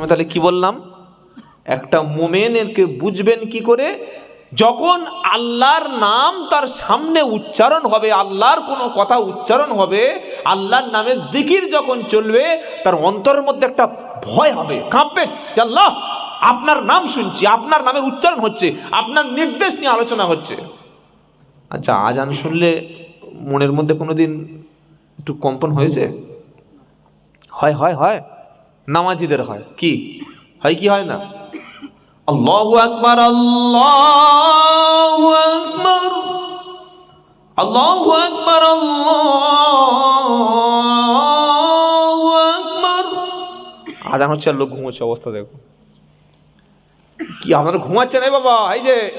আমি তাহলে কি বললাম? একটা মোমেনেরকে বুঝবেন কি করে? যখন আল্লাহর নাম তার সামনে উচ্চারণ হবে, আল্লাহর কোনো কথা উচ্চারণ হবে, আল্লাহর নামের দিকির যখন চলবে, তার অন্তরের মধ্যে একটা ভয় হবে, কাঁপবে আল্লাহ, আপনার নাম শুনছি, আপনার নামের উচ্চারণ হচ্ছে, আপনার নির্দেশ নিয়ে আলোচনা হচ্ছে। আচ্ছা আজান শুনলে মনের মধ্যে কোনোদিন একটু কম্পন হয়েছে? হয় হয় হয়। নামাজিদের হয়। কি? হয় কি হয় না? আল্লাহু আকবার আল্লাহু আকবার আল্লাহু আকবার আল্লাহু আকবার। আজান হচ্ছে আর লোক ঘুমোচ্ছে অবস্থা দেখো। কি আপনারা ঘুমাচ্ছেন এই বাবা? এই যে,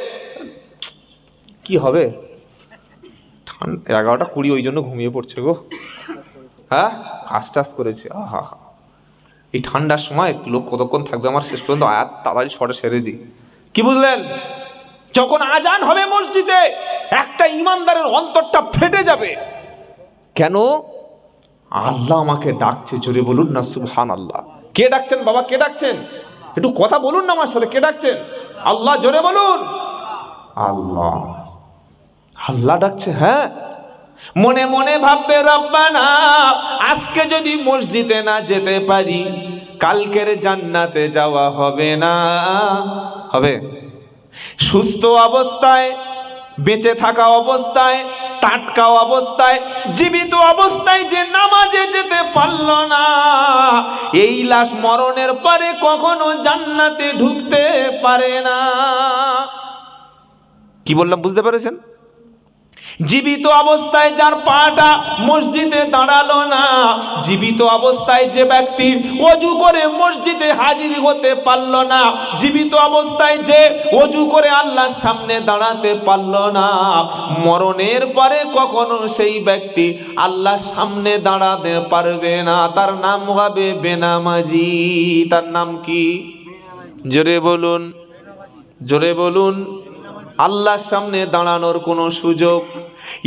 কি হবে? এগারোটা কুড়ি, ওই জন্য ঘুমিয়ে পড়ছে গো। হ্যাঁ? কাজ টাজ করেছে। আহা হা এই ঠান্ডার সময় লোক কতক্ষণ থাকবে আমার শেষ পর্যন্ত আয়াত তাড়াতাড়ি ছটা সেরে দিই। কি বুঝলেন? যখন আজান হবে মসজিদে, একটা ইমানদারের অন্তরটা ফেটে যাবে। কেন? আল্লাহ আমাকে ডাকছে, জোরে বলুন না সুবহান আল্লাহ কে ডাকছেন বাবা? কে ডাকছেন? একটু কথা বলুন না আমার সাথে, কে ডাকছেন? আল্লাহ, জোরে বলুন। আল্লাহ। আল্লাহ ডাকছে হ্যাঁ। মনে মনে ভাববে, রব্বানা, আজকে যদি মসজিদে না যেতে পারি, কালকের জান্নাতে যাওয়া হবে না। হবে। সুস্থ অবস্থায়, বেঁচে থাকা অবস্থায়, টাটকা অবস্থায়, জীবিত অবস্থায় যে নামাজে যেতে পারল না, এই লাশ মরণের পরে কখনো জান্নাতে ঢুকতে পারে না। কি বললাম, বুঝতে পেরেছেন? জীবিত অবস্থায় যার পাটা মসজিদে দাঁড়াল না। জীবিত অবস্থায় যে ব্যক্তি অজু করে মসজিদে হাজির হতে পারল না। জীবিত অবস্থায় যে অজু করে আল্লাহর সামনে দাঁড়াতে পারল না। মরণের পরে কখনো সেই ব্যক্তি আল্লাহর সামনে দাঁড়াতে পারবে না। তার নাম হবে বেনামাজি। তার নাম কি? জোরে বলুন জোরে বলুন। আল্লাহর সামনে দাঁড়ানোর কোনো সুযোগ।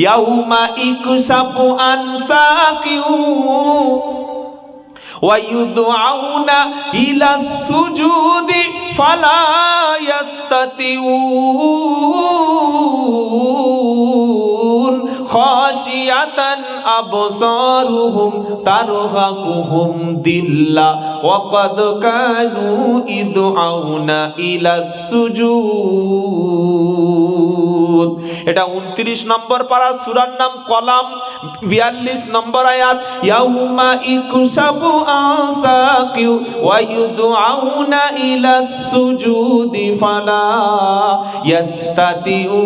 ইয়াউমা ইকুসাফু আনসাকিউ ওয়ায়ুদআউনা ইলা সুজুদি ফালা ইয়াস্তাতিউন খাশিয়াতান আবসারুহুম তারহাকুহুম দিল্লা। ওয়া কাদ কানু ইদআউনা ইলা সুজুদ। দুধ এটা উনত্রিশ নম্বর পারা সুরার নাম কলাম, বিয়াল্লিশ নম্বর আয়াত। ইয়াউমা ইকুসাবু আসাকিউ ওয়াইদুআউনা ইলা সুজুদি ফালা ইয়াস্তাদিউন।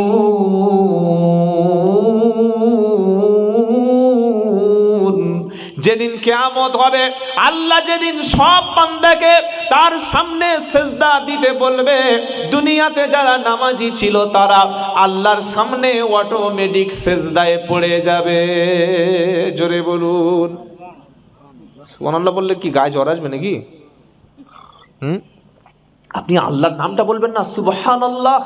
যেদিন কেয়ামত হবে, আল্লাহ যেদিন সব বান্দাকে তার সামনে সেজদা দিতে বলবে, দুনিয়াতে যারা নামাজি ছিল তারা আল্লাহর সামনে অটোমেটিক সেজদায় পড়ে যাবে। জোরে বলুন। সুবহানাল্লাহ বললে কি, গায়ে জ্বর আসবে নাকি? হুম? আপনি আল্লাহর নামটা বলবেন না, সুবহানাল্লাহ।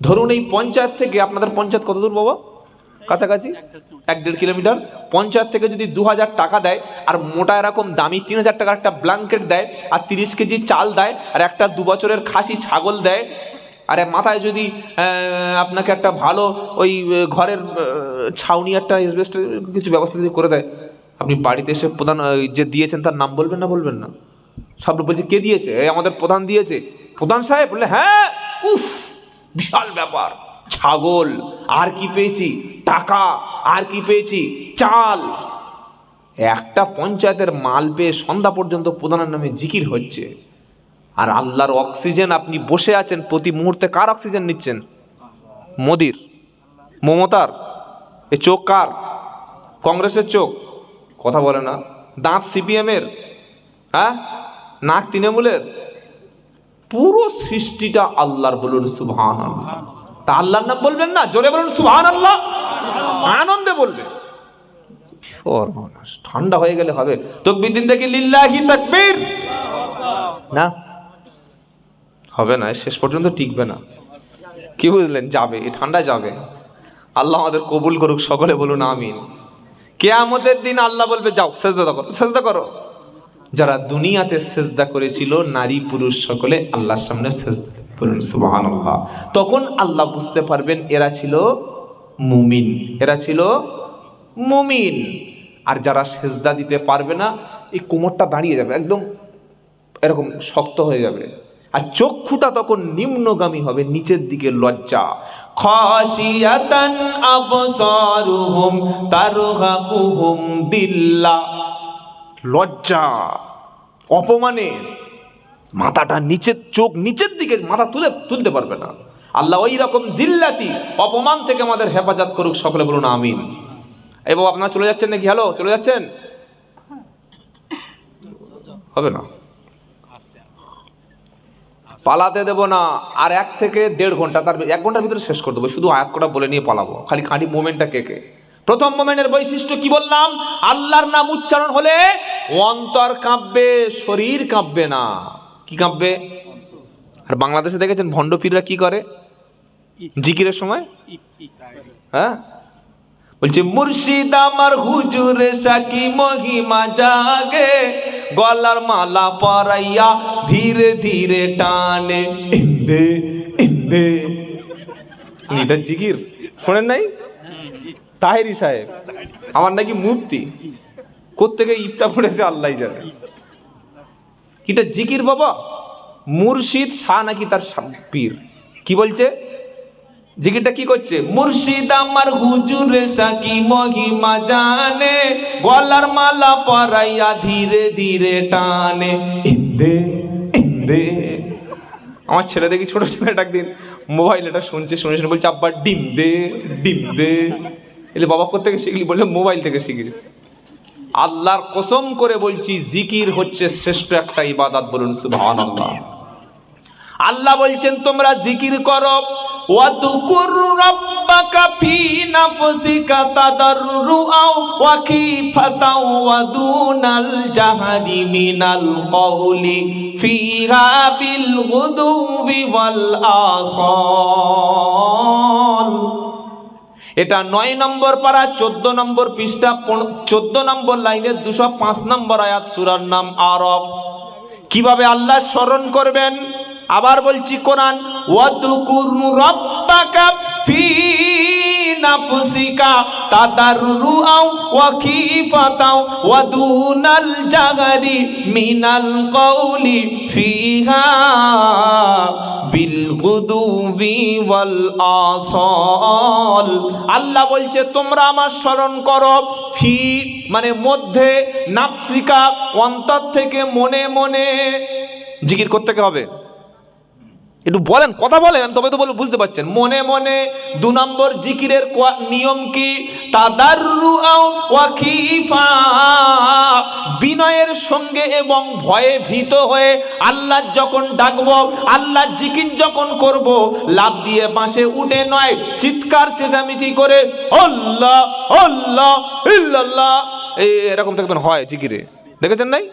ধরুন এই পঞ্চায়েত থেকে, আপনাদের পঞ্চায়েত কত দূর বাবা? কাছাকাছি? এক দেড় কিলোমিটার। পঞ্চায়েত থেকে যদি দু হাজার টাকা দেয়, আর মোটা এরকম দামি তিন হাজার টাকার একটা ব্ল্যাঙ্কেট দেয়, আর তিরিশ কেজি চাল দেয়, আর একটা দু বছরের খাসি ছাগল দেয়, আর মাথায় যদি আপনাকে একটা ভালো ওই ঘরের ছাউনি একটা এসবেস্ট কিছু ব্যবস্থা যদি করে দেয়, আপনি বাড়িতে এসে প্রধান যে দিয়েছেন তার নাম বলবেন না বলবেন না? সব বলছে, কে দিয়েছে? আমাদের প্রধান দিয়েছে। প্রধান সাহেব? বললে হ্যাঁ। উফ, বিশাল ব্যাপার। ছাগল, আর কি পেয়েছি? টাকা, আর কি পেয়েছি? চাল। একটা পঞ্চায়েতের মাল পেয়ে সন্ধ্যা পর্যন্ত প্রধানের নামে জিকির হচ্ছে। আর আল্লাহর অক্সিজেন, আপনি বসে আছেন প্রতি মুহূর্তে, কার অক্সিজেন নিচ্ছেন? মোদির। মমতার। এ চোখ কার? কংগ্রেসের চোখ? কথা বলে না। দাঁত সিপিএমের? হ্যাঁ? নাক তৃণমূলের? পুরো সৃষ্টিটা আল্লাহর বলুন সুবহান আল্লাহ তা আল্লাহর নাম বলবেন না? জোরে বলুন সুবহান আল্লাহ আনন্দে বলবে। ঠান্ডা হয়ে গেলে হবে। তকবির দিন দেখি লিল্লাহি তাকবীর। না। হবে না শেষ পর্যন্ত টিকবে না। কি বুঝলেন? যাবে এই ঠান্ডা যাবে। আল্লাহ আমাদের কবুল করুক, সকলে বলুন আমিন। কেয়ামতের দিন আল্লাহ বলবে, যাও, সেজদা করো সেজদা করো। যারা দুনিয়াতে সেজদা করেছিল, নারী পুরুষ সকলে আল্লাহর সামনে সেজদা বলুন সুবহানাল্লাহ। তখন আল্লাহ বুঝতে পারবেন এরা ছিল মুমিন, এরা ছিল মুমিন। আর যারা সেজদা দিতে পারবে না, এই কোমরটা দাঁড়িয়ে যাবে, একদম এরকম শক্ত হয়ে যাবে। আর চক্ষুটা তখন নিম্নগামী হবে, নিচের দিকে লজ্জা। লজ্জা, অপমানে। মাথাটা নিচের চোখ নিচের দিকে মাথা তুলে তুলতে পারবে না। আল্লাহ ওই রকম জিল্লাতি, অপমান থেকে আমাদের হেফাজত করুক, সকলে বলুন আমিন। এই বাবু, আপনারা চলে যাচ্ছেন নাকি? হ্যালো, চলে যাচ্ছেন? হবে না। পালাতে দেব না। আর এক থেকে দেড় ঘণ্টা, তার এক ঘণ্টার ভিতরে শেষ করে দেবো। শুধু আয়াত কটা বলে নিয়ে পালাবো। খালি খাঁটি মোমেন্টটা কে কে? প্রথম মোমেন্টের বৈশিষ্ট্য কি বললাম? আল্লাহর নাম উচ্চারণ হলে অন্তর কাঁপবে, শরীর কাঁপবে না। কি কাঁপবে? আর বাংলাদেশে দেখেছেন ভণ্ডপীররা কি করে? জিকিরের সময়? হ্যাঁ? বলছে, মুর্শিদ আমার হুজুরে সাকি মহিমা জাগে, গলার মালা পরাইয়া ধীরে ধীরে টানে। ইন্দে ইন্দে। এটা জিকির? শোনেন নাই? তাহেরি সাহেব, আমার নাকি মুক্তি কোত্থেকে ইপটা পড়েছে আল্লাহ জানে। এটা জিকির বাবা? মুর্শিদ শাহ নাকি তার পীর? কি বলছে? জিকিরটা কি করছে? মুর্শিদ আমার হুজুরে সাকি মহিমা জানে, গলার মালা পরাইয়া ধীরে ধীরে টানে। ইন্দে ইন্দে। আমার ছেলে দেখি ছোট ছেলেটা একদিন মোবাইল এটা শুনছে, শুনে শুনে বলছে, আব্বা, ডিম দে ডিম দে। এলে বাবা কোথেকে শিখলি? বললে মোবাইল থেকে শিখিস আল্লাহর কসম করে বলছি, জিকির হচ্ছে শ্রেষ্ঠ একটা ইবাদত বলুন, সুবহানাল্লাহ। আল্লাহ আল্লাহ বলছেন, তোমরা জিকির করো জাহরি মিনাল এটা নয় নম্বর পাড়া, চোদ্দ নম্বর পৃষ্ঠা চোদ্দ নম্বর লাইনের দুশো পাঁচ নম্বর আয়াত সুরার নাম আরব কীভাবে আল্লাহ স্মরণ করবেন? আবার বলছি কোরআন, ওয়াদুকুর রব্বাকা ফি নাফসিকা তাদাররুআও ওয়া খিফাতাও ওয়া দুনাল জাহরি মিনাল কওলি ফিহা বিল গুদুবি ওয়াল আসল আল্লাহ বলছে, তোমরা আমার স্মরণ করো ফি মানে মধ্যে নাফসিকা অন্তর থেকে মনে মনে জিকির করতে হবে। একটু বলেন, কথা বলেন, তবে তো বলে বুঝতে পারছেন। মনে মনে দু নম্বর জিকিরের নিয়ম কি? বিনয়ের সঙ্গে এবং ভয়ে ভীত হয়ে আল্লাহ যখন ডাকবো, আল্লাহ জিকির যখন করব লাভ দিয়ে বাঁশে উঠে নয়, চিৎকার চেঁচামেচি করে অল্লাহ এই এরকম দেখবেন হয় জিকিরে। দেখেছেন নাই?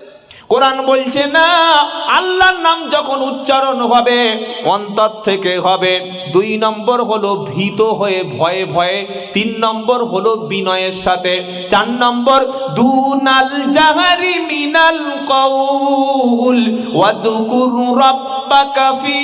কোরআন বলছে, না, আল্লাহর নাম যখন উচ্চারণ হবে, অন্তর থেকে হবে। দুই নম্বর হলো ভীত হয়ে ভয়ে ভয়ে, তিন নম্বর হলো বিনয়ের সাথে, চার নম্বর, দুনাল জাহারি মিনাল কৌল ওয়াদুকুর রাব্বাকা ফি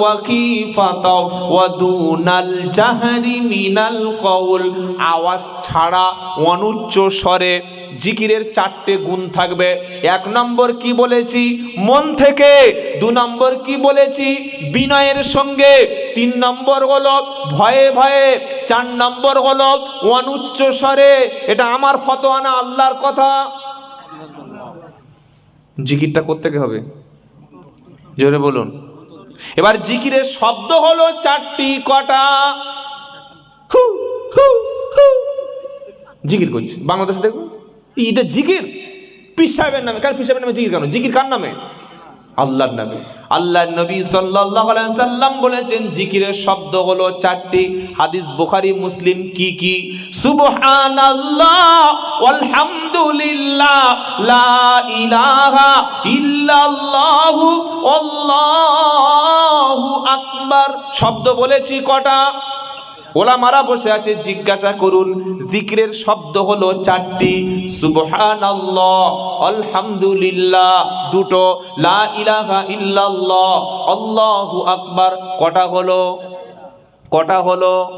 ওয়া খিফাতাও ওয়া দুনাল জাহারি মিনাল কউল আওয়াজ ছাড়া অনুচ্চ স্বরে জিকিরের চারটে গুণ থাকবে। এক নম্বর কি বলেছি? মন থেকে। দু নম্বর কি বলেছি? বিনয়ের সঙ্গে। তিন নম্বর হলো ভয়ে ভয়ে। চার নম্বর হলো অনুচ্চ স্বরে। এটা আমার ফতোয়া না আল্লাহর কথা। জিকিরটা করতে হবে? জোরে বলুন। এবার জিকিরের শব্দ হলো চারটি কটা। জিকির করছে। বাংলাদেশে দেখুন। এটা জিকির। পিস সাহেবের নামে। কার পিস সাহেবের নামে জিকির কেন? জিকির কার নামে? আল্লাহর নামে আল্লাহর নবী আলাইহি সাল্লাম বলেছেন, জিকিরের শব্দ হলো চারটি। হাদিস বুখারী, মুসলিম কি কি? সুবহানাল্লাহ, ওয়ালহামদুলিল্লাহ, লা ইলাহা ইল্লাল্লাহু, আল্লাহু আকবার। শব্দ বলেছি কটা? ওলামারা বসে আছে, জিজ্ঞাসা করুন, জিকিরের শব্দ হলো চারটি, সুবহানাল্লাহ, আলহামদুলিল্লাহ, দুটো, লা ইলাহা ইল্লাল্লাহ, আল্লাহু আকবার, কটা হলো? কটা হলো?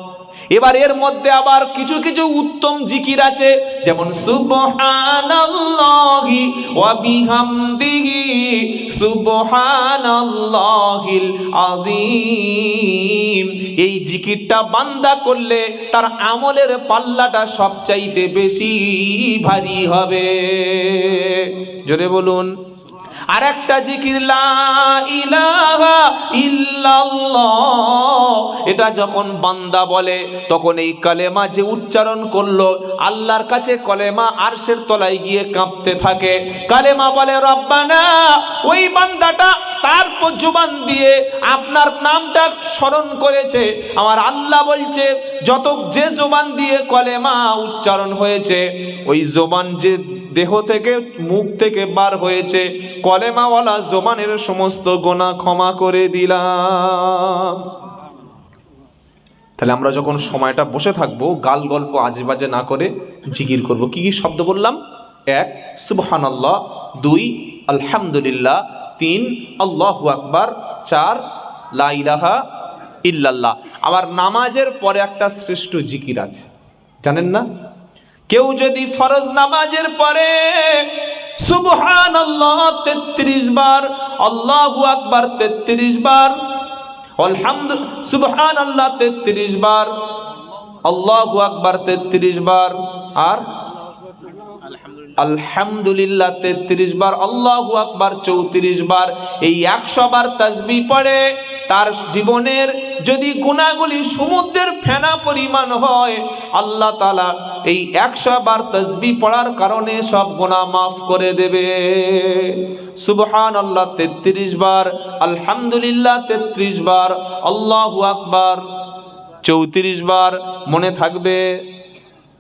এবার এর মধ্যে আবার কিছু কিছু উত্তম জিকির আছে, যেমন সুবহানাল্লাহি ওয়া বিহামদিহি, সুবহানাল্লাহিল আযীম। এই জিকিরটা বান্দা করলে তার আমলের পাল্লাটা সবচাইতে বেশি ভারী হবে। জোরে বলুন। আর একটা জিকির এটা যখন বান্দা বলে, তখন এই কালেমা যে উচ্চারণ করল, আল্লাহর কাছে কলেমা আরশের তলায় গিয়ে কাঁপতে থাকে। কালেমা বলে, রব্বানা, ওই বান্দাটা তার জুবান দিয়ে আপনার নামটা স্মরণ করেছে। আমার আল্লাহ বলছে, যত যে জোবান দিয়ে কলেমা উচ্চারণ হয়েছে, ওই জোবান যে দেহ থেকে মুখ থেকে বার হয়েছে। কলেমাওয়ালা জোবানের সমস্ত গোনা ক্ষমা করে দিলাম। তাহলে আমরা যখন সময়টা বসে থাকব, গাল গল্প আজে বাজে না করে জিকির করব, কি কি শব্দ বললাম? এক, সুবহানাল্লাহ, দুই, আলহামদুলিল্লাহ, তিন, আল্লাহু আকবার, চার, লা ইলাহা ইল্লাল্লাহ। আবার নামাজের পরে একটা শ্রেষ্ঠ জিকির আছে। জানেন না? কেউ যদি ফরজ নামাজের পরে সুবহান আল্লাহ তেত্রিশ বার, আল্লাহু আকবার তেত্রিশ বার, আলহামদু সুবহান আল্লাহ তেত্রিশ বার, আল্লাহু আকবার তেত্রিশ বার, আর আলহামদুলিল্লাহ তেত্রিশ বার, আল্লাহু আকবার চৌত্রিশ বার, এই একশো বার তাসবি পড়ে। তার জীবনের যদি গুণাগুলি সমুদ্রের ফেনা পরিমাণ হয়, আল্লাহ তালা এই একশো বার তসবি পড়ার কারণে সব গুণা মাফ করে দেবে। সুবহান আল্লাহ তেত্রিশ বার, আলহামদুলিল্লাহ তেত্রিশ বার, আল্লাহু আকবার চৌত্রিশ বার, মনে থাকবে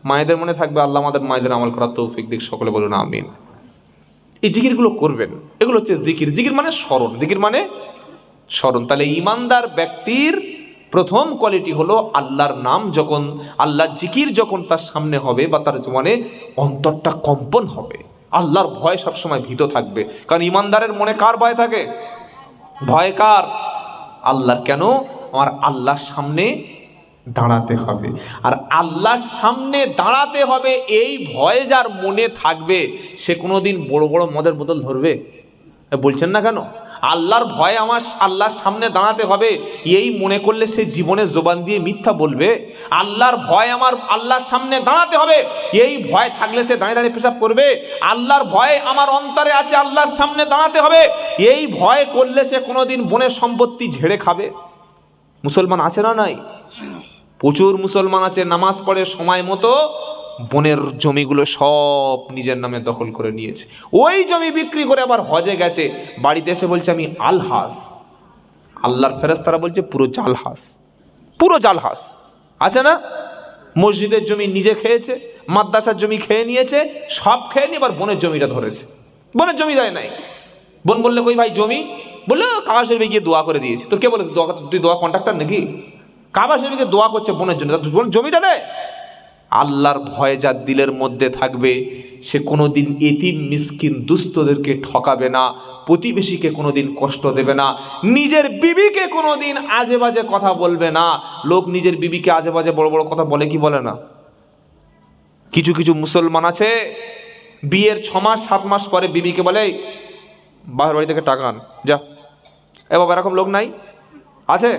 মায়েদের মনে থাকবে, আল্লাহ আমাদের মায়েদের আমল করার তৌফিক দিক, সকলে বলুন আমিন। এই জিকিরগুলো করবেন, এগুলো হচ্ছে জিকির। জিকির মানে স্মরণ। জিকির মানে স্মরণ। তাহলে ইমানদার ব্যক্তির প্রথম কোয়ালিটি হলো আল্লাহর নাম যখন, আল্লাহ জিকির যখন তার সামনে হবে বা তার মানে অন্তরটা কম্পন হবে, আল্লাহর ভয় সবসময় ভীত থাকবে। কারণ ইমানদারের মনে কার ভয় থাকে? ভয় কার? আল্লাহর। কেন? আমার আল্লাহর সামনে দাঁড়াতে হবে। আর আল্লাহর সামনে দাঁড়াতে হবে, এই ভয় যার মনে থাকবে, সে কোনোদিন বড় বড় মদের বোতল ধরবে? বলছেন না কেন? আল্লাহর ভয় আমার, আল্লাহর সামনে দাঁড়াতে হবে, এই মনে করলে সে জীবনে জোবান দিয়ে মিথ্যা বলবে। আল্লাহর ভয় আমার, আল্লাহর সামনে দাঁড়াতে হবে, এই ভয় থাকলে সে দাঁড়িয়ে দাঁড়িয়ে পেশাব করবে। আল্লাহর ভয় আমার অন্তরে আছে, আল্লাহর সামনে দাঁড়াতে হবে, এই ভয় করলে সে কোনোদিন বনের সম্পত্তি ঝেড়ে খাবে। মুসলমান আছে না নাই? প্রচুর মুসলমান আছে, নামাজ পড়ে সময় মতো বনের জমিগুলো সব নিজের নামে দখল করে নিয়েছে। ওই জমি বিক্রি করে আবার হজে গেছে। বাড়িতে এসে বলছে, আমি আলহাস। আল্লাহর ফেরেস্তারা বলছে, পুরো জালহাস। পুরো জালহাস। আছে না? মসজিদের জমি নিজে খেয়েছে, মাদ্রাসার জমি খেয়ে নিয়েছে, সব খেয়ে নিয়ে এবার বনের জমিটা ধরেছে। বনের জমি দেয় নাই। বোন বললে, কই ভাই, জমি? বললে কাগজ শরীফে গিয়ে দোয়া করে দিয়েছে। তোর কে বলেছে, দোয়া, তুই দোয়া কন্ট্রাক্টর নাকি? কাবা শরীফকে দোয়া করছে বোনের জন্য। জমিটা দেয় আল্লাহর ভয় যার দিলের মধ্যে থাকবে সে কোনো দিন এতিম মিসকিন দুস্থদেরকে ঠকাবে না প্রতিবেশীকে কোনো দিন কষ্ট দেবে না নিজের বিবিকে কোনোদিন আজে বাজে কথা বলবে না। লোক নিজের বিবিকে আজে বাজে বড় বড় কথা বলে কি বলে না? কিছু কিছু মুসলমান আছে বিয়ের ছ মাস সাত মাস পরে বিবিকে বলে "এই, বাবার বাড়ি থেকে টাকা আন যা। এ বাবা এরকম লোক নাই? আছে?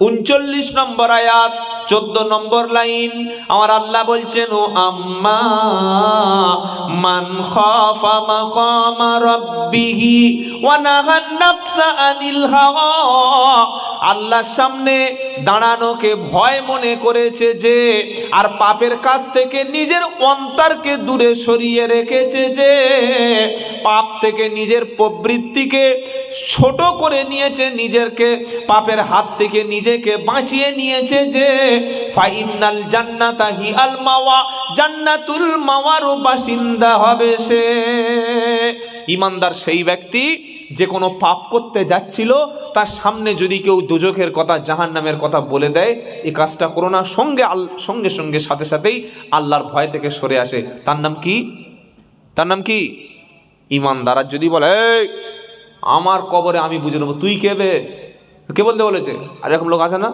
উনচল্লিশ নম্বর আয়াত চোদ্দ নম্বর লাইন, আমার আল্লাহ বলছেন, ও আম্মা, মান আনিল হাওয়া। আল্লাহর সামনে দাঁড়ানোকে ভয় মনে করেছে যে, আর পাপের কাছ থেকে নিজের অন্তরকে দূরে সরিয়ে রেখেছে যে, পাপ থেকে নিজের প্রবৃত্তিকে ছোট করে নিয়েছে, নিজেরকে, পাপের হাত থেকে নিজেকে বাঁচিয়ে নিয়েছে যে ফাইনাল জান্নাতা হি আল মাওয়া, জান্নাতুল মাওয়ারও বাসিন্দা হবে সে। ইমানদার সেই ব্যক্তি যে কোনো পাপ করতে যাচ্ছিল, তার সামনে যদি কেউ দুজখের কথা, জাহান্নামের কথা বলে দেয় এই কাজটা করো না। সঙ্গে আল, সঙ্গে সঙ্গে, সাথে, সাথেই আল্লাহর ভয় থেকে সরে আসে। তার নাম কি? তার নাম কি? ইমানদার। আর যদি বলে আমার কবরে আমি বুঝে নেব, তুই কেবে কে বলতে বলেছে? আর এরকম লোক আছে না?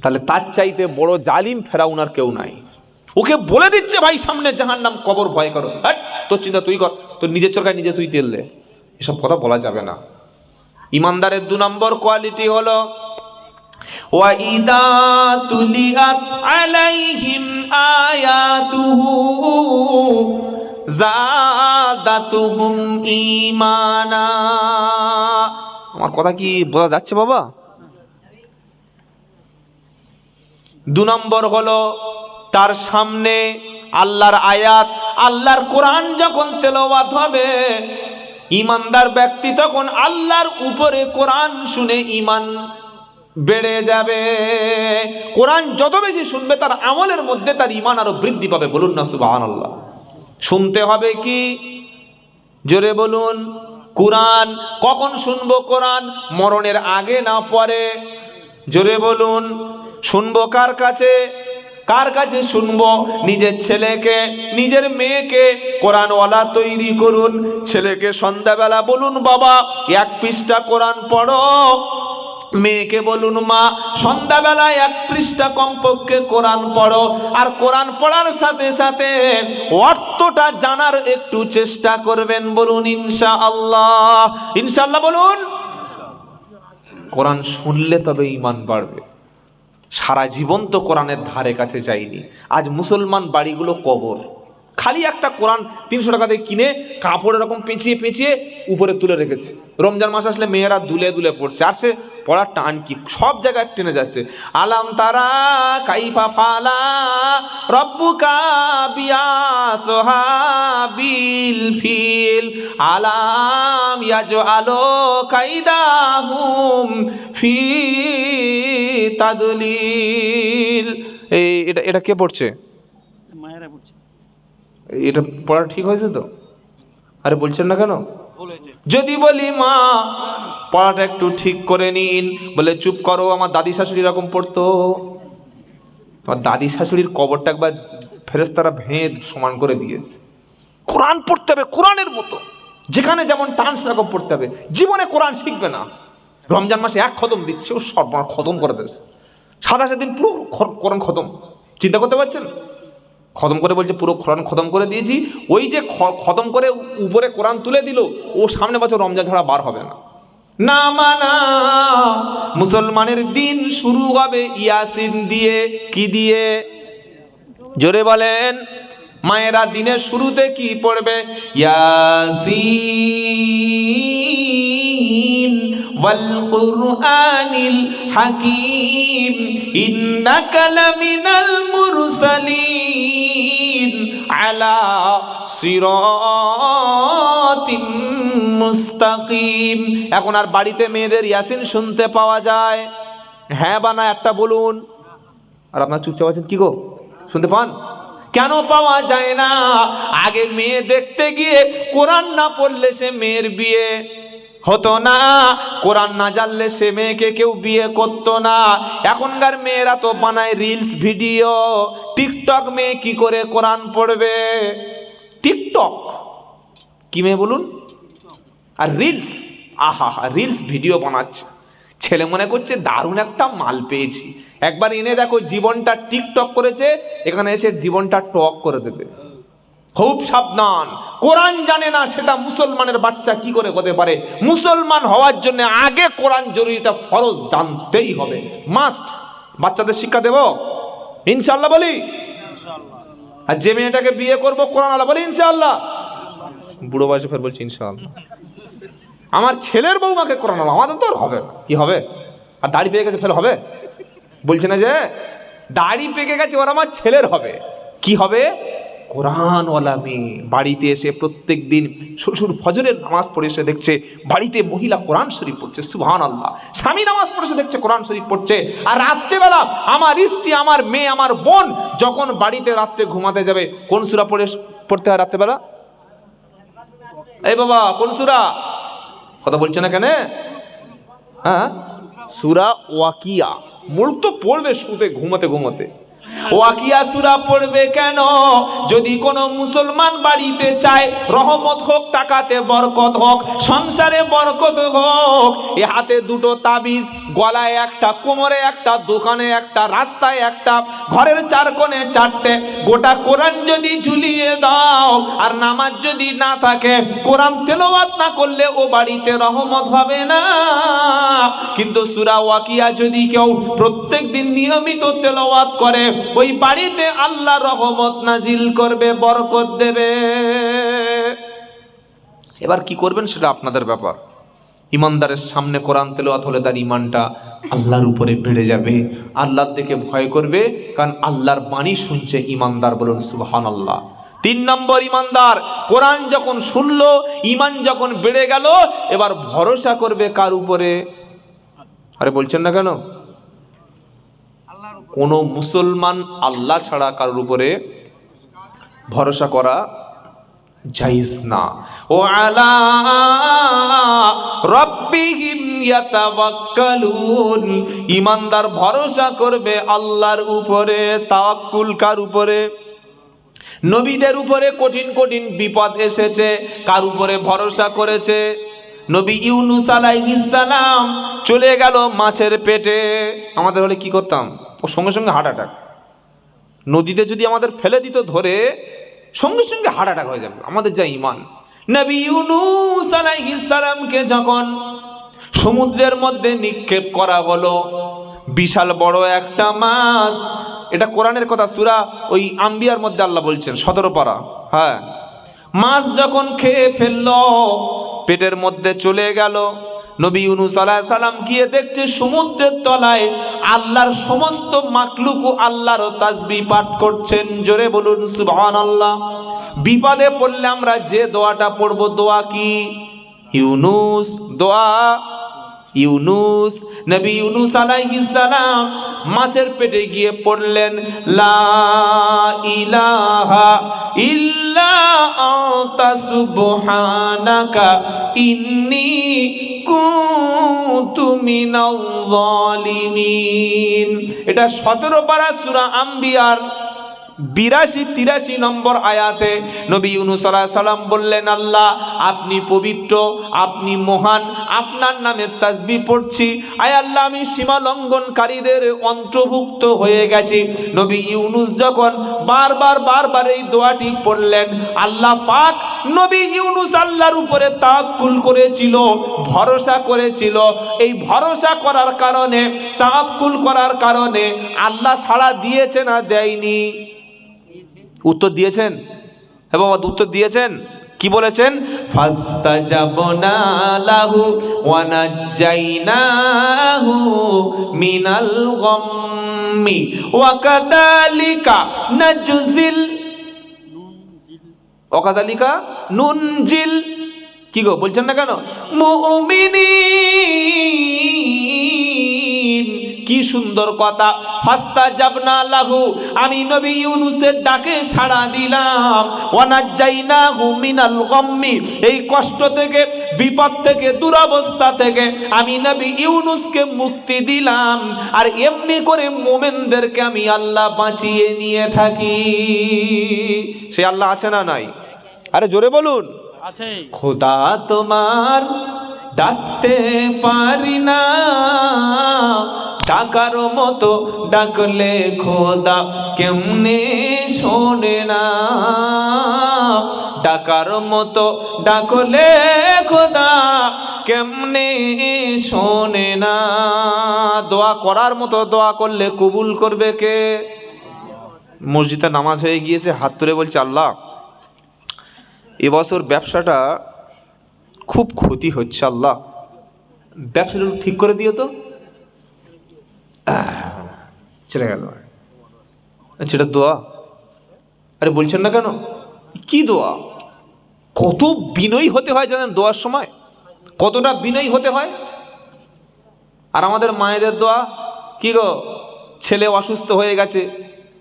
তাহলে তার চাইতে বড় জালিম ফেরাউন আর কেউ নাই ওকে বলে দিচ্ছে ভাই সামনে জাহান নাম কবর ভয় করো হ্যাট, তোর চিন্তা তুই কর তোর নিজের চরকায় নিজে তুই তেল দে এসব কথা বলা যাবে না ইমানদারের দু নম্বর কোয়ালিটি হলো وَإِذَا تُلِيَتْ عَلَيْهِمْ آيَاتُهُ زَادَتْهُمْ إِيمَانًا আমার কথা কি বোঝা যাচ্ছে বাবা দু নম্বর হলো তার সামনে আল্লাহর আয়াত, আল্লাহর কোরআন যখন তেলাওয়াত হবে ইমানদার ব্যক্তি তখন আল্লাহর উপরে কোরআন শুনে ইমান বেড়ে যাবে। কোরআন যত বেশি শুনবে, তার আমলের মধ্যে তার ইমান আরও বৃদ্ধি পাবে। বলুন না সুবহানাল্লাহ। শুনতে হবে কি? জোরে বলুন, কোরআন কখন শুনব? কোরআন মরণের আগে না পরে? জোরে বলুন শুনব কার কাছে? কার কাছে শুনব? নিজের ছেলেকে, নিজের মেয়েকে কোরআনওয়ালা তৈরি করুন। ছেলেকে সন্ধ্যাবেলা বলুন, বাবা, এক পৃষ্ঠা কোরআন পড়ো। মেয়েকে বলুন, মা, সন্ধ্যাবেলায় এক পৃষ্ঠা কমপক্ষে কোরআন পড়ো। আর কোরআন পড়ার সাথে সাথে অর্থটা জানার একটু চেষ্টা করবেন বলুন ইনশা আল্লাহ ইনশাল্লাহ বলুন। কোরআন শুনলে তবে ইমান বাড়বে। সারা জীবন তো কোরআনের ধারে কাছে যায়নি। আজ মুসলমান বাড়িগুলো কবর। খালি একটা কোরআন তিনশো টাকা দিয়ে কিনে কাপড় এরকম পেঁচিয়ে পেঁচিয়ে উপরে তুলে রেখেছে। রমজান মাস আসলে মেয়েরা দুলে দুলে পড়ছে, আর সে পড়ার টান কি? সব জায়গায় টেনে যাচ্ছে। আলাম তারা কাইফা ফালা, রব্বুকা বিয়া সোহাবিল ফিল। আলাম ইয়াজ আলো কাইদাহুম ফি তাদলিল। এই এটা এটা কে পড়ছে? মায়েরা পড়ছে। এটা পড়া ঠিক হয়েছে তো? আরে বলছেন না কেন? যদি বলি মা পড়াটা একটু ঠিক করে নিন। বলে চুপ করো আমার দাদি শাশুড়ি এরকম পড়তো। আমার দাদি শাশুড়ির কবরটা একবার ফেরেস্তারা ভেঙে সমান করে দিয়েছে। কোরআন পড়তে হবে কোরআনের মতো। যেখানে যেমন টান সেরকম পড়তে হবে। জীবনে কোরআন শিখবে না। রমজান মাসে এক খতম দিচ্ছে, ও সর্বনাশ খতম করে দিয়েছে। সাদা সেদিন পুরো কোরআন খতম। চিন্তা করতে পারছেন? খতম করে বলছে, পুরো কোরআন খতম করে দিয়েছি। ওই যে খতম করে উপরে কোরআন তুলে দিল, ও সামনে বছর রমজান ছাড়া বার হবে না। না মানা, মুসলমানের দিন শুরু হবে ইয়াসিন দিয়ে। কি দিয়ে? জোরে বলেন, মায়েরা দিনের শুরুতে কি পড়বে? ইয়াসিন। কুরআনিল হাকিম, ইন্নাকা লামিনাল মুরসালিন আলা সিরাতিম মুস্তাকিম। এখন আর বাড়িতে মেয়েদের ইয়াসিন শুনতে পাওয়া যায়। হ্যাঁ বা না, একটা বলুন। আর আপনার চুপচাপ আছেন? কি গো? শুনতে পান? কেন পাওয়া যায় না? আগে মেয়ে দেখতে গিয়ে কোরআন না পড়লে সে মেয়ের বিয়ে। হতো না। কোরআন না জানলে সে মেয়েকে কেউ বিয়ে করতো না। এখনকার মেয়েরা তো বানায় রিলস ভিডিও টিকটক মেয়ে কি করে কোরআন পড়বে? টিকটক কি মেয়ে বলুন? আর রিলস আহা হা রিলস ভিডিও বানাচ্ছে। ছেলে মনে করছে, দারুণ একটা মাল পেয়েছি। একবার এনে দেখো, জীবনটা টিকটক করেছে, এখানে এসে জীবনটা টক করে দেবে। খুব সাবধান। কোরআন জানে না সেটা মুসলমানের বাচ্চা কি করে হতে পারে। মুসলমান হওয়ার জন্য আগে কোরআন জরুরিটা ফরজ জানতেই হবে। মাস্ট বাচ্চাদের শিক্ষা দেব? ইনশাল্লাহ বলি? আর যে মেয়েটাকে বিয়ে করব কোরআন আল্লাহ বলি ইনশাল্লাহ বুড়ো বয়সে ফের বলছি ইনশাল্লাহ আমার ছেলের বৌমাকে করানো আমাদের তো হবে না। কি হবে? আর দাড়ি পেয়ে গেছে ফেল হবে? বলছে না যে দাড়ি পেকে গেছে ওর আমার ছেলের হবে। কি হবে? কোরআনওয়ালা মেয়ে। বাড়িতে এসে প্রত্যেক দিন শ্বশুর ফজরের নামাজ পড়ে এসে দেখছে, বাড়িতে মহিলা কোরআন শরীফ পড়ছে সুহান আল্লাহ স্বামী নামাজ পড়ে এসে দেখছে কোরআন শরীফ পড়ছে। আর রাত্রেবেলা আমার স্ত্রী, আমার মেয়ে, আমার বোন যখন বাড়িতে রাত্রে ঘুমাতে যাবে, কোন সুরা পড়ে পড়তে হয় রাত্রেবেলা? এই বাবা, কোন সুরা? কথা বলছে না কেন? হ্যাঁ? সুরা ওয়াকিয়া। মূল তো পড়বে শুতে, ঘুমাতে ঘুমাতে। ওয়াকিয়া সুরা পড়বে কেন? যদি কোনো মুসলমান বাড়িতে চায়, রহমত হোক, টাকাতে বরকত হোক, সংসারে বরকত হোক, এ হাতে দুটো তাবিজ, গলায় একটা, কোমরে একটা, দোকানে একটা, রাস্তায় একটা, ঘরের চার কোণে চারটে, গোটা কোরআন যদি ঝুলিয়ে দাও, আর নামাজ যদি না থাকে, কোরআন তেলাওয়াত না করলে ও বাড়িতে রহমত হবে না। কিন্তু সূরা ওয়াকিয়া যদি কেউ প্রত্যেক দিন নিয়মিত তেলাওয়াত করে ওই বাড়িতে আল্লাহ রহমত নাজিল করবে, বরকত দেবে। এবার কি করবেন সেটা আপনাদের ব্যাপার। ইমানদারের সামনে কোরআন তেলাওয়াত হলে তার ইমানটা আল্লাহর উপরে বেড়ে যাবে। আল্লাহর দিকে ভয় করবে, কারণ আল্লাহর বাণী শুনছে ইমানদার বলুন সুবহান আল্লাহ তিন নম্বর ইমানদার, কোরআন যখন শুনলো, ইমান যখন বেড়ে গেল, এবার ভরসা করবে কার উপরে? আরে বলছেন না কেন? কোনো মুসলমান আল্লাহ ছাড়া কারোর উপরে ভরসা করা জাইজ না। ও আলা ইমানদার ভরসা করবে আল্লাহর উপরে, তাওয়াক্কুল কার উপরে? নবীদের উপরে কঠিন কঠিন বিপদ এসেছে, কার উপরে ভরসা করেছে? নবী ইউনুস সালাম চলে গেল মাছের পেটে। আমাদের হলে কি করতাম? ও সঙ্গে সঙ্গে হার্ট অ্যাটাক নদীতে যদি আমাদের ফেলে দিত ধরে, সঙ্গে সঙ্গে হার্ট অ্যাটাক হয়ে যাবে। আমাদের যা ইমান নবী ইউনুস সালামকে যখন সমুদ্রের মধ্যে নিক্ষেপ করা হলো, বিশাল বড় একটা মাছ, এটা কোরআনের কথা, সুরা ওই আম্বিয়ার মধ্যে আল্লাহ বলছেন, সতেরো পারা। হ্যাঁ। মাছ যখন খেয়ে ফেলল পেটের মধ্যে চলে গেল। নবী ইউনুস আলাইহিস সালাম গিয়ে দেখছে সমুদ্রের তলায় আল্লাহর সমস্ত মাকলুকু আল্লাহর তাসবি পাঠ করছেন। জোরে বলুন, সুবহানাল্লাহ। বিপদে পড়লে আমরা যে দোয়াটা পড়ব, দোয়া কি? ইউনুস, দোয়া। ইউনুস, নবী ইউনুস সালাম মাছের পেটে গিয়ে পড়লেন, লা ইলাহা ইল্লা আনতা সুবহানাকা ইন্নী কুনতু মিনাল জালিমিন এটা 17 পারা সূরা আম্বিয়ার বিরাশি, তিরাশি নম্বর আয়াতে নবী ইউনুস আলাইহিস সালাম বললেন, আল্লাহ, আপনি পবিত্র, আপনি মহান, আপনার নামে তাজবি পড়ছি। আয় আল্লাহ, আমি সীমা লঙ্ঘনকারীদের অন্তর্ভুক্ত হয়ে গেছি। নবী ইউনুস যখন বারবার বারবার এই দোয়াটি পড়লেন, আল্লাহ পাক নবী ইউনুস আল্লাহর উপরে তাওয়াক্কুল করেছিল, ভরসা করেছিল। এই ভরসা করার কারণে, তাওয়াক্কুল করার কারণে আল্লাহ সাড়া দিয়েছে না দেয়নি। উত্তর দিয়েছেন? হ্যাঁ বাবা উত্তর দিয়েছেন? কি বলেছেন? ফাস্তাজাবনা লাহু ওয়া নাজ্জাইনাহু মিনাল গাম্মি ওয়া কাদালিকা নাজজিল। ওকাদালিকা নুনজিল। কি গো, বলছেন না কেন? মুমিনিন। কি সুন্দর কথা। ফাস্তা জাবনা লাহু আমি নবী ইউনুসের ডাকে সাড়া দিলাম। ওয়ানাজ্জাইনাহু মিনাল গাম্মি এই কষ্ট থেকে বিপদ থেকে দুরবস্থা থেকে আমি নবী ইউনুসকে মুক্তি দিলাম। আর এমনি করে মোমেনদেরকে আমি আল্লাহ বাঁচিয়ে নিয়ে থাকি। সে আল্লাহ আছে না নাই? আরে জোরে বলুন। আছে। খোদা তোমার ডাকতে পারি না। ডাকার মতো ডাকলে খোদা কেমনে শোনে না? ডাকার মতো ডাকলে খোদা কেমনে শোনে না? দোয়া করার মতো দোয়া করলে কবুল করবে কে? মসজিদে নামাজ হয়ে গিয়েছে, হাত তুলে বলছে, আল্লাহ, এবছর ব্যবসাটা খুব ক্ষতি হচ্ছে, আল্লাহ। ব্যবসাটা ঠিক করে দিও তো। চলে গেল। সেটা দোয়া? আরে বলছেন না কেন? কি দোয়া? কত বিনয়ী হতে হয় জানেন দোয়ার সময়? কতটা বিনয়ী হতে হয়? আর আমাদের মায়েদের দোয়া, কি গো? ছেলে অসুস্থ হয়ে গেছে।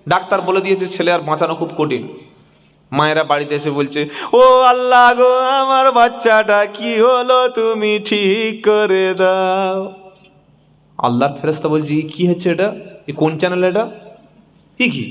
ডাক্তার বলে দিয়েছে ছেলে আর বাঁচানো খুব কঠিন। মায়েরা বাড়িতে এসে বলছে, ও আল্লাহ গো, আমার বাচ্চাটা কি হলো তুমি ঠিক করে দাও। আল্লাহর ফেরস্তা বলছি কি হচ্ছে এটা? এ কোন চ্যানেল এটা? কি কি